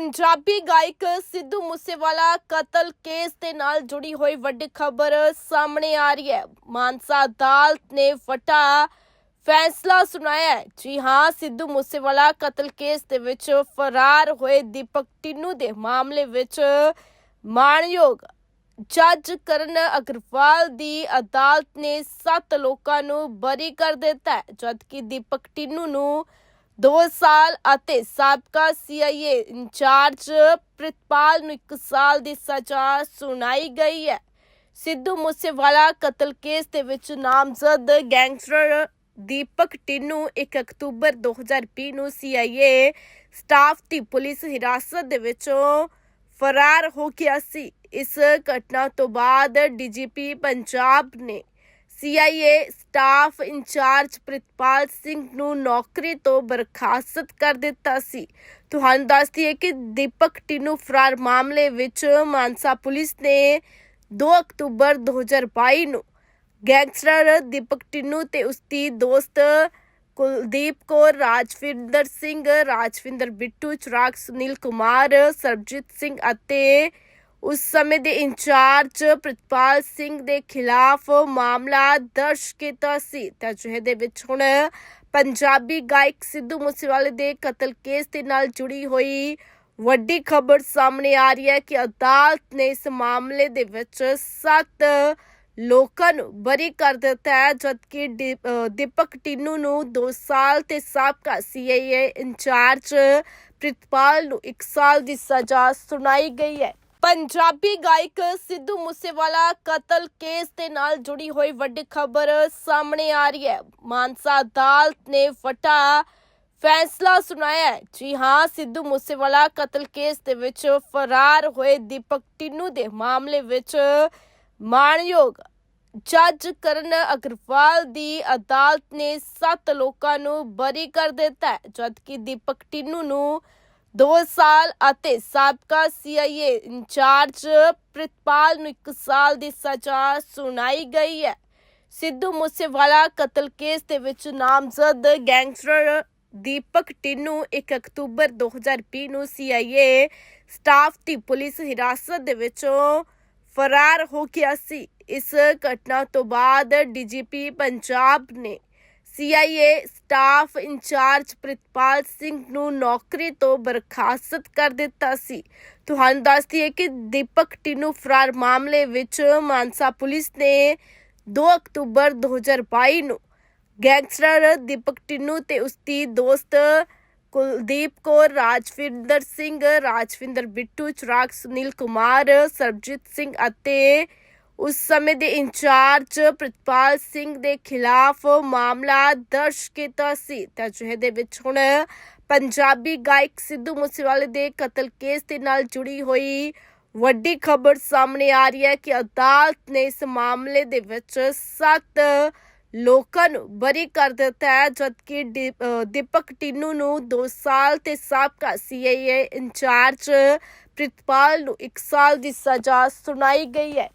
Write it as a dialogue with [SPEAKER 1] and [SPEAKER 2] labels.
[SPEAKER 1] ਪੰਜਾਬੀ ਗਾਇਕ ਸਿੱਧੂ ਮੂਸੇਵਾਲਾ ਕਤਲ ਕੇਸ ਦੇ ਨਾਲ ਜੁੜੀ ਹੋਈ ਵੱਡੀ ਖਬਰ ਸਾਹਮਣੇ ਆ ਰਹੀ ਹੈ। ਮਾਨਸਾ ਅਦਾਲਤ ਨੇ ਵੱਡਾ ਫੈਸਲਾ ਸੁਣਾਇਆ ਹੈ। ਜੀ ਹਾਂ, ਸਿੱਧੂ ਮੂਸੇਵਾਲਾ ਕਤਲ ਕੇਸ ਦੇ ਵਿੱਚ ਫਰਾਰ ਹੋਏ ਦੀਪਕ ਟਿੰਨੂ ਦੇ ਮਾਮਲੇ ਵਿੱਚ ਮਾਨਯੋਗ ਜੱਜ ਕਰਨ ਅਗਰਵਾਲ ਦੀ ਅਦਾਲਤ ਨੇ 7 ਲੋਕਾਂ ਨੂੰ ਬਰੀ ਕਰ ਦਿੱਤਾ ਜਦਕਿ ਦੀਪਕ ਟਿੰਨੂ ਨੂੰ 2 ਸਾਲ ਅਤੇ ਸਾਬਕਾ ਸੀਆਈਏ ਇੰਚਾਰਜ ਪ੍ਰਿਤਪਾਲ ਨੂੰ 1 ਸਾਲ ਦੀ ਸਜ਼ਾ ਸੁਣਾਈ ਗਈ ਹੈ। ਸਿੱਧੂ ਮੂਸੇਵਾਲਾ ਕਤਲ ਕੇਸ ਦੇ ਵਿੱਚ ਨਾਮਜ਼ਦ ਗੈਂਗਸਟਰ ਦੀਪਕ ਟਿੰਨੂ 1 ਅਕਤੂਬਰ 2020 ਨੂੰ ਸੀਆਈਏ ਸਟਾਫ ਦੀ ਪੁਲਿਸ ਹਿਰਾਸਤ ਦੇ ਵਿੱਚੋਂ ਫਰਾਰ ਹੋ ਗਿਆ ਸੀ। ਇਸ ਘਟਨਾ ਤੋਂ ਬਾਅਦ ਡੀਜੀਪੀ ਪੰਜਾਬ ਨੇ CIA staff incharge Pritpal Singh ਨੂੰ ਨੌਕਰੀ ਤੋਂ ਬਰਖਾਸਤ ਕਰ ਦਿੱਤਾ ਸੀ। ਤੁਹਾਨੂੰ ਦੱਸਦੀ ਹੈ ਕਿ ਦੀਪਕ ਟਿੰਨੂ ਫਰਾਰ ਮਾਮਲੇ ਵਿੱਚ ਮਾਨਸਾ ਪੁਲਿਸ ਨੇ 2 ਅਕਤੂਬਰ 2022 ਨੂੰ ਗੈਂਗਸਟਰ ਦੀਪਕ ਟਿੰਨੂ ਤੇ ਉਸ ਦੀ ਦੋਸਤ ਕੁਲਦੀਪ ਕੌਰ, ਰਾਜਵਿੰਦਰ ਸਿੰਘ, ਰਾਜਵਿੰਦਰ ਬਿੱਟੂ, ਚਿਰਾਗ ਸੁਨੀਲ ਕੁਮਾਰ, ਸਰਬਜੀਤ ਸਿੰਘ ਅਤੇ ਉਸ ਸਮੇਂ ਦੇ ਇੰਚਾਰਜ ਪ੍ਰਿਤਪਾਲ ਸਿੰਘ ਦੇ ਖਿਲਾਫ ਮਾਮਲਾ ਦਰਜ ਕੀਤਾ ਸੀ। ਤੇ ਅਜਿਹੇ ਦੇ ਵਿੱਚ ਹੁਣ ਪੰਜਾਬੀ ਗਾਇਕ ਸਿੱਧੂ ਮੂਸੇਵਾਲੇ ਦੇ ਕਤਲ ਕੇਸ ਦੇ ਨਾਲ ਜੁੜੀ ਹੋਈ ਵੱਡੀ ਖਬਰ ਸਾਹਮਣੇ ਆ ਰਹੀ ਹੈ ਕਿ ਅਦਾਲਤ ਨੇ ਇਸ ਮਾਮਲੇ ਦੇ ਵਿੱਚ 7 ਲੋਕਾਂ ਨੂੰ ਬਰੀ ਕਰ ਦਿੱਤਾ ਹੈ, ਜਦਕਿ ਦੀ- ਦੀਪਕ ਟਿੰਨੂ ਨੂੰ 2 ਸਾਲ ਤੇ ਸਾਬਕਾ ਸੀਆਈਏ ਇੰਚਾਰਜ ਪ੍ਰਿਤਪਾਲ ਨੂੰ 1 ਸਾਲ ਦੀ ਸਜ਼ਾ ਸੁਣਾਈ ਗਈ ਹੈ। ਪੰਜਾਬੀ ਗਾਇਕ ਸਿੱਧੂ ਮੂਸੇਵਾਲਾ ਕਤਲ ਕੇਸ ਦੇ ਨਾਲ ਜੁੜੀ ਹੋਈ ਵੱਡੀ ਖਬਰ ਸਾਹਮਣੇ ਆ ਰਹੀ ਹੈ। ਮਾਨਸਾ ਅਦਾਲਤ ਨੇ ਵੱਡਾ ਫੈਸਲਾ ਸੁਣਾਇਆ ਜੀ ਹਾਂ, ਸਿੱਧੂ ਮੂਸੇਵਾਲਾ ਕਤਲ ਕੇਸ ਦੇ ਵਿੱਚ ਫਰਾਰ ਹੋਏ ਦੀਪਕ ਟਿੰਨੂ ਦੇ ਮਾਮਲੇ ਵਿੱਚ ਮਾਨਯੋਗ ਜੱਜ ਕਰਨ ਅਗਰਵਾਲ ਦੀ ਅਦਾਲਤ ਨੇ 7 ਲੋਕਾਂ ਨੂੰ ਬਰੀ ਕਰ ਦਿੱਤਾ ਜਦਕਿ ਦੀਪਕ ਟਿੰਨੂ ਨੂੰ 2 ਸਾਲ ਅਤੇ ਸਾਬਕਾ ਸੀਆਈਏ ਇੰਚਾਰਜ ਪ੍ਰਿਤਪਾਲ ਨੂੰ 1 ਸਾਲ ਦੀ ਸਜ਼ਾ ਸੁਣਾਈ ਗਈ ਹੈ। ਸਿੱਧੂ ਮੂਸੇਵਾਲਾ ਕਤਲ ਕੇਸ ਦੇ ਵਿੱਚ ਨਾਮਜ਼ਦ ਗੈਂਗਸਟਰ ਦੀਪਕ ਟਿੰਨੂ 1 ਅਕਤੂਬਰ 2020 ਨੂੰ ਸੀਆਈਏ ਸਟਾਫ ਦੀ ਪੁਲਿਸ ਹਿਰਾਸਤ ਦੇ ਵਿੱਚੋਂ ਫਰਾਰ ਹੋ ਗਿਆ ਸੀ। ਇਸ ਘਟਨਾ ਤੋਂ ਬਾਅਦ ਡੀਜੀਪੀ ਪੰਜਾਬ ਨੇ CIA staff incharge Pritpal Singh ਨੂੰ ਨੌਕਰੀ ਤੋਂ ਬਰਖਾਸਤ ਕਰ ਦਿੱਤਾ ਸੀ। ਤੁਹਾਨੂੰ ਦੱਸ ਦਈਏ ਕਿ ਦੀਪਕ ਟਿੰਨੂ ਫਰਾਰ ਮਾਮਲੇ ਵਿੱਚ ਮਾਨਸਾ ਪੁਲਿਸ ਨੇ 2 ਅਕਤੂਬਰ 2022 ਨੂੰ ਗੈਂਗਸਟਰ ਦੀਪਕ ਟਿੰਨੂ ਤੇ ਉਸ ਦੀ ਦੋਸਤ ਕੁਲਦੀਪ ਕੌਰ, ਰਾਜਵਿੰਦਰ ਸਿੰਘ, ਰਾਜਵਿੰਦਰ ਬਿੱਟੂ, ਚਿਰਾਗ ਸੁਨੀਲ ਕੁਮਾਰ, ਸਰਬਜੀਤ ਸਿੰਘ ਅਤੇ ਉਸ ਸਮੇਂ ਦੇ ਇੰਚਾਰਜ ਪ੍ਰਿਤਪਾਲ ਸਿੰਘ ਦੇ ਖਿਲਾਫ ਮਾਮਲਾ ਦਰਜ ਕੀਤਾ ਸੀ। ਤੇ ਅਜਿਹੇ ਦੇ ਵਿੱਚ ਹੁਣ ਪੰਜਾਬੀ ਗਾਇਕ ਸਿੱਧੂ ਮੂਸੇਵਾਲੇ ਦੇ ਕਤਲ ਕੇਸ ਦੇ ਨਾਲ ਜੁੜੀ ਹੋਈ ਵੱਡੀ ਖਬਰ ਸਾਹਮਣੇ ਆ ਰਹੀ ਹੈ ਕਿ ਅਦਾਲਤ ਨੇ ਇਸ ਮਾਮਲੇ ਦੇ ਵਿੱਚ 7 ਲੋਕਾਂ ਨੂੰ ਬਰੀ ਕਰ ਦਿੱਤਾ ਹੈ, ਜਦਕਿ ਦੀ- ਦੀਪਕ ਟਿੰਨੂ ਨੂੰ 2 ਸਾਲ ਤੇ ਸਾਬਕਾ ਸੀਆਈਏ ਇੰਚਾਰਜ ਪ੍ਰਿਤਪਾਲ ਨੂੰ 1 ਸਾਲ ਦੀ ਸਜ਼ਾ ਸੁਣਾਈ ਗਈ ਹੈ।